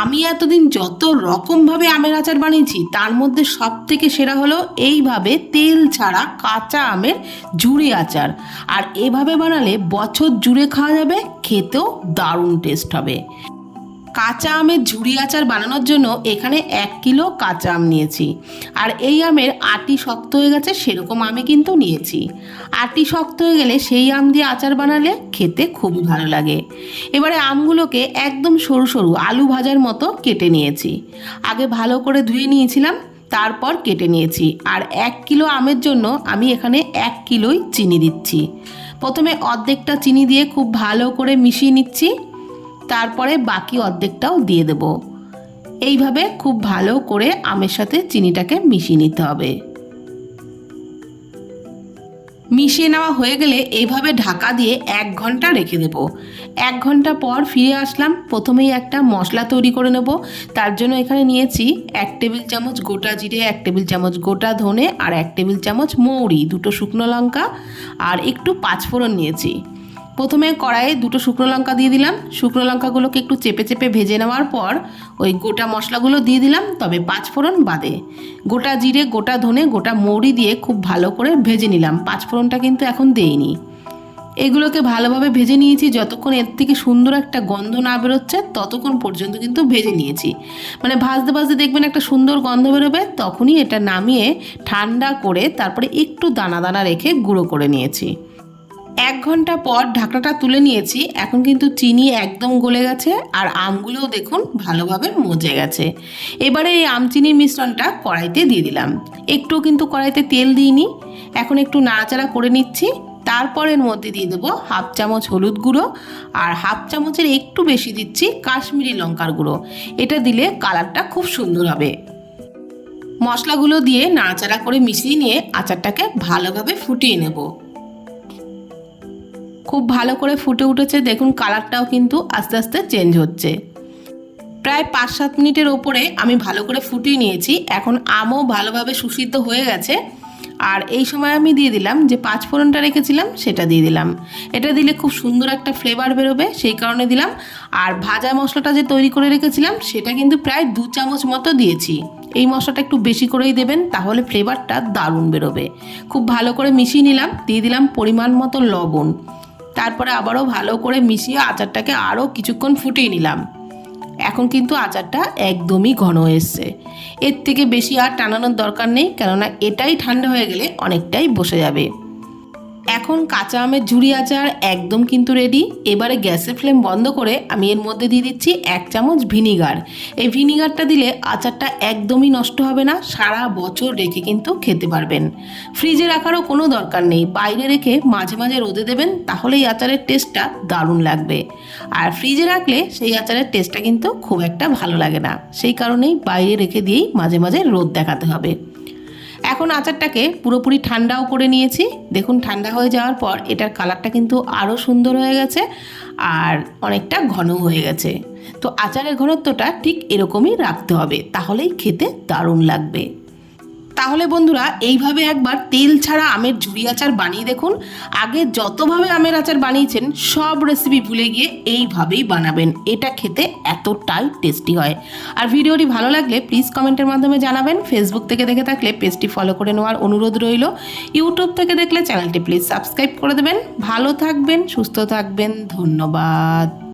আমি এতদিন যত রকমভাবে আমের আচার বানিয়েছি, তার মধ্যে সব থেকে সেরা হলো এইভাবে তেল ছাড়া কাঁচা আমের জুড়ে আচার। আর এভাবে বানালে বছর জুড়ে খাওয়া যাবে, খেতেও দারুণ টেস্ট হবে। কাঁচা আমের ঝুড়ি আচার বানানোর জন্য এখানে এক কিলো কাঁচা আম নিয়েছি। আর এই আমের আটি শক্ত হয়ে গেছে, সেরকম আমি কিন্তু নিয়েছি। আটি শক্ত হয়ে গেলে সেই আম দিয়ে আচার বানালে খেতে খুবই ভালো লাগে। এবারে আমগুলোকে একদম সরু সরু আলু ভাজার মতো কেটে নিয়েছি। আগে ভালো করে ধুয়ে নিয়েছিলাম, তারপর কেটে নিয়েছি। আর এক কিলো আমের জন্য আমি এখানে এক কিলোই চিনি দিচ্ছি। প্রথমে অর্ধেকটা চিনি দিয়ে খুব ভালো করে মিশিয়ে নিচ্ছি। তারপরে বাকি অর্ধেকটাও দিয়ে দেব। এইভাবে খুব ভালো করে আমের সাথে চিনিটাকে মিশিয়ে নিতে হবে। মিশিয়ে নেওয়া হয়ে গেলে এইভাবে ঢাকা দিয়ে এক ঘণ্টা রেখে দেব। এক ঘণ্টা পর ফিরে আসলাম, প্রথমেই একটা মশলা তৈরি করে নেব। তার জন্য এখানে নিয়েছি এক টেবিল চামচ গোটা জিরে, এক টেবিল চামচ গোটা ধনে আর এক টেবিল চামচ মৌরি, দুটো শুকনো লঙ্কা আর একটু পাঁচফোড়ন নিয়েছি। প্রথমে কড়াইয়ে দুটো শুকনো লঙ্কা দিয়ে দিলাম। শুকনো লঙ্কাগুলোকে একটু চেপে চেপে ভেজে নেওয়ার পর ওই গোটা মশলাগুলো দিয়ে দিলাম, তবে পাঁচফোড়ন বাদে। গোটা জিরে, গোটা ধনে, গোটা মৌরি দিয়ে খুব ভালো করে ভেজে নিলাম। পাঁচফোড়নটা কিন্তু এখন দেইনি। এগুলোকে ভালোভাবে ভেজে নিয়েছি, যতক্ষণ এর থেকে সুন্দর একটা গন্ধ না বেরোচ্ছে, ততক্ষণ পর্যন্ত কিন্তু ভেজে নিয়েছি। মানে ভাজতে ভাজতে দেখবেন একটা সুন্দর গন্ধ বেরোবে, তখনই এটা নামিয়ে ঠান্ডা করে তারপরে একটু দানা দানা রেখে গুঁড়ো করে নিয়েছি। এক ঘণ্টা পর ঢাকনাটা তুলে নিয়েছি। এখন কিন্তু চিনি একদম গলে গেছে আর আমগুলোও দেখুন ভালোভাবে মজে গেছে। এবারে এই আম চিনির মিশ্রণটা কড়াইতে দিয়ে দিলাম। একটু কিন্তু কড়াইতে তেল দিইনি। এখন একটু নাড়াচাড়া করে নিচ্ছি। তারপর এর মধ্যে দিয়ে দেবো হাফ চামচ হলুদ গুঁড়ো আর হাফ চামচের একটু বেশি দিচ্ছি কাশ্মীরি লঙ্কার গুঁড়ো। এটা দিলে কালারটা খুব সুন্দর হবে। মশলাগুলো দিয়ে নাড়াচাড়া করে মিশিয়ে নিয়ে আচারটাকে ভালোভাবে ফুটিয়ে নেব। খুব ভালো করে ফুটে উঠেছে। দেখুন কালারটাও কিন্তু আস্তে আস্তে চেঞ্জ হচ্ছে। প্রায় পাঁচ সাত মিনিটের ওপরে আমি ভালো করে ফুটিয়ে নিয়েছি। এখন আমও ভালোভাবে সুসিদ্ধ হয়ে গেছে। আর এই সময় আমি দিয়ে দিলাম যে পাঁচ ফোড়নটা রেখেছিলাম, সেটা দিয়ে দিলাম। এটা দিলে খুব সুন্দর একটা ফ্লেভার বেরোবে, সেই কারণে দিলাম। আর ভাজা মশলাটা যে তৈরি করে রেখেছিলাম, সেটা কিন্তু প্রায় দু চামচ মতো দিয়েছি। এই মশলাটা একটু বেশি করেই দেবেন, তাহলে ফ্লেভারটা দারুণ বেরোবে। খুব ভালো করে মিশিয়ে নিলাম, দিয়ে দিলাম পরিমাণ মতো লবণ। তারপরে আবারও ভালো করে মিশিয়ে আচারটাকে আরও কিছুক্ষণ ফুটিয়ে নিলাম। এখন কিন্তু আচারটা একদমই ঘন এসছে। এর থেকে বেশি আর টানানোর দরকার নেই, কেননা এটাই ঠান্ডা হয়ে গেলে অনেকটাই বসে যাবে। এখন কাঁচা আমের ঝুড়ি আচার একদম কিন্তু রেডি এবারে গ্যাসের ফ্লেম বন্ধ করে আমি এর মধ্যে দিয়ে দিচ্ছি এক চামচ ভিনিগার এই ভিনিগারটা দিলে আচারটা একদমই নষ্ট হবে না, সারা বছর রেখে কিন্তু খেতে পারবেন। ফ্রিজে রাখারও কোনো দরকার নেই, বাইরে রেখে মাঝে মাঝে রোদে দেবেন তাহলে এই আচারের টেস্টটা দারুণ লাগবে। আর ফ্রিজে রাখলে সেই আচারের টেস্টটা কিন্তু খুব একটা ভালো লাগে না, সেই কারণেই বাইরে রেখে দিয়েই মাঝে মাঝে রোদ দেখাতে হবে। এখন আচারটাকে পুরোপুরি ঠান্ডাও করে নিয়েছি। দেখুন, ঠান্ডা হয়ে যাওয়ার পর এটার কালারটা কিন্তু আরও সুন্দর হয়ে গেছে আর অনেকটা ঘন হয়ে গেছে। তো আচারের ঘনত্বটা ঠিক এরকমই রাখতে হবে, তাহলেই খেতে দারুণ লাগবে। তাহলে বন্ধুরা, এইভাবে একবার তেল ছাড়া আমের ঝুড়ি আচার বানিয়ে দেখুন। আগে যতভাবে আমের আচার বানিয়েছেন, সব রেসিপি ভুলে গিয়ে এইভাবেই বানাবেন। এটা খেতে এতটাই টেস্টি হয়। আর ভিডিওটি ভালো লাগলে প্লিজ কমেন্টের মাধ্যমে জানাবেন। ফেসবুক থেকে দেখে থাকলে পেজটি ফলো করে নেওয়ার অনুরোধ রইল। ইউটিউব থেকে দেখলে চ্যানেলটি প্লিজ সাবস্ক্রাইব করে দেবেন। ভালো থাকবেন, সুস্থ থাকবেন। ধন্যবাদ।